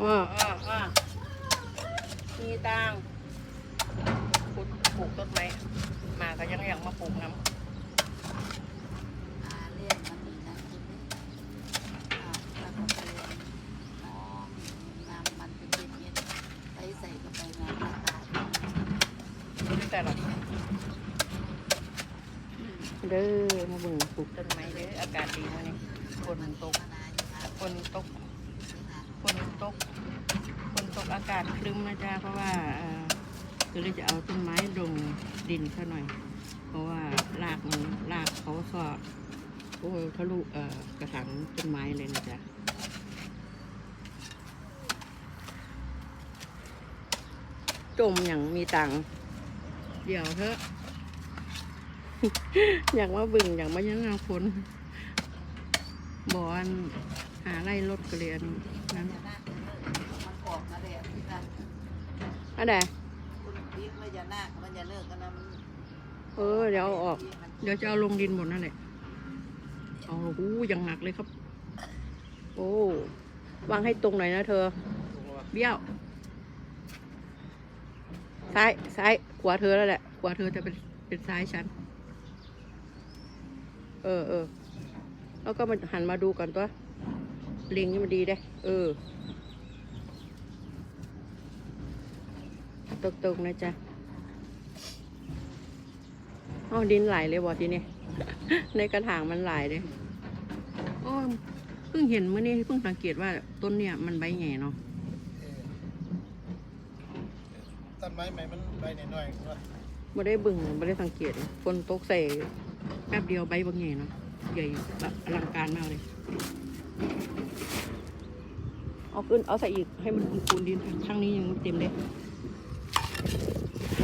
อ่าอ่าอ่ามีตังปลูกปลูกต้นไม้มาก็ยังอยากมาปลูกน้อ่าเรียกมันมีนะคุณนี่แล้วก็เป็นน้องนำมันเป็นเย็นๆใส่ใส่ไปในอากาศำแต่ละเด้อมาเบิ่งปลูกต้นไม้เลยออากาศดีมื้อนี้ฝนตกมานานอยู่ครับฝนตกฝนตกฝนตกอากาศครึ้มนะจ๊ะเพราะว่าเออก็เลยจะเอาต้นไม้ลงดินซะหน่อย เพราะว่ารากมันรากเขาก็โอ้ทะลุเอ่อกระถางต้นไม้เลยนะจ๊ะจมอย่างมีตังเดี๋ยวเถอะอยากมาบึงอยากมายังงาฝนบอนหาไล่รถกระเรียนนั้น จะนาคจะเลิกมันออกมาแล้วที่กันอันไหนคุณพีกมันจะนาคมันจะเลิกกันนะมันเออเดี๋ยวเอาออก เดี๋ยวจะเอาลงดินหมดนั่นแหละเอาหูยังหนักเลยครับ โอ้วางให้ตรงหน่อยนะเธอ เบี้ยว ซ้ายซ้ายขวาเธอแล้วแหละ ขวาเธอจะเป็นเป็นซ้ายฉัน เออเออแล้วก็มาหันมาดูก่อนตัวลิงนี่มันดีได้ เออ ตรงๆนะจ๊ะอ๋อดินไหลเลยบ่ทีนี้ในกระถางมันไหลเลยโอ้ยเพิ่งเห็นเมื่อนี้เพิ่งสังเกตว่าต้นเนี่ยมันใบใหญ่เนาะต้นไม้ใหม่มันใบหน่อยๆว่าไม่ได้บึงไม่ได้สังเกตเลยฝนตกใส่แป๊บเดียวใบบางใหญ่เนาะใหญ่แบบอลังการมากเลยเอาขึ้นเอาใส่อีกให้มันคูนๆดินข้างนี้ยังเต็มเลยแผ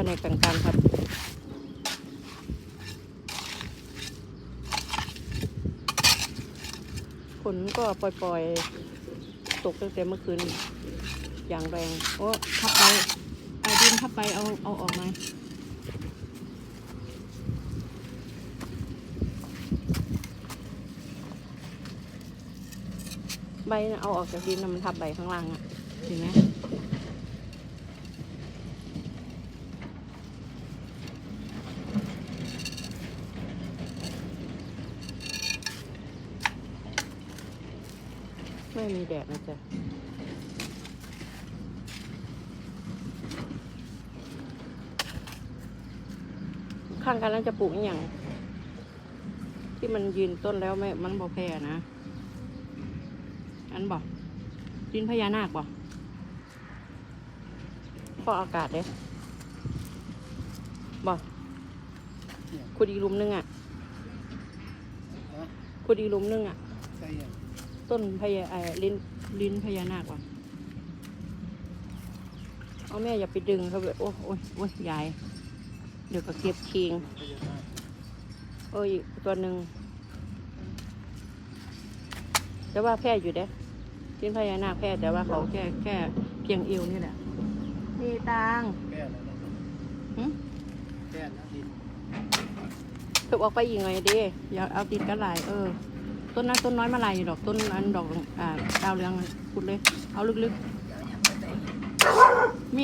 นกต่างๆครับฝนก็ปล่อยๆ ตกตั้งแต่เมื่อคืน อย่างแรง โอ้ทับไป เอาดินทับไป เอาเอาออกมาใบนะเอาออกจากดินนะมันทับใบข้างล่างอะเห็นไหม ไม่มีแดดนะจ๊ะข้างกันแล้วจะปลูกอหย่าง ที่มันยืนต้นแล้วไม่มันบ่แพ้นะ อันบอกดินพญานาคบอกฟอกอากาศเด้บอกขุดอีกหลุมนึงอะฮะขุดอีกหลุมนึงอะใช่ยัง ต้นพญาไอ้ลิ้นลิ้นพญานาคว่ะเอาแม่อย่าไปดึงเขาเลยโอ้โอ้ยโอ้ยยายเดี๋ยวก็เก็บคิงพญานาคเอ้ยตัวหนึ่งแต่ว่าแพร่อยู่เด้ลิ้นพญานาคแพร่แต่ว่าเขาแค่แค่เพียงเอวนี่แหละนี่ตังแป้นแล้วนะหึแป้นนะดินถูกออกไปอีกหน่อยดิอย่าเอาติดกันหลายเออ ต้นนั้นต้นน้อยมาลายอยู่ดอกต้นอันดอกอ่าดาวเรืองขุดเลย เอาลึกๆมี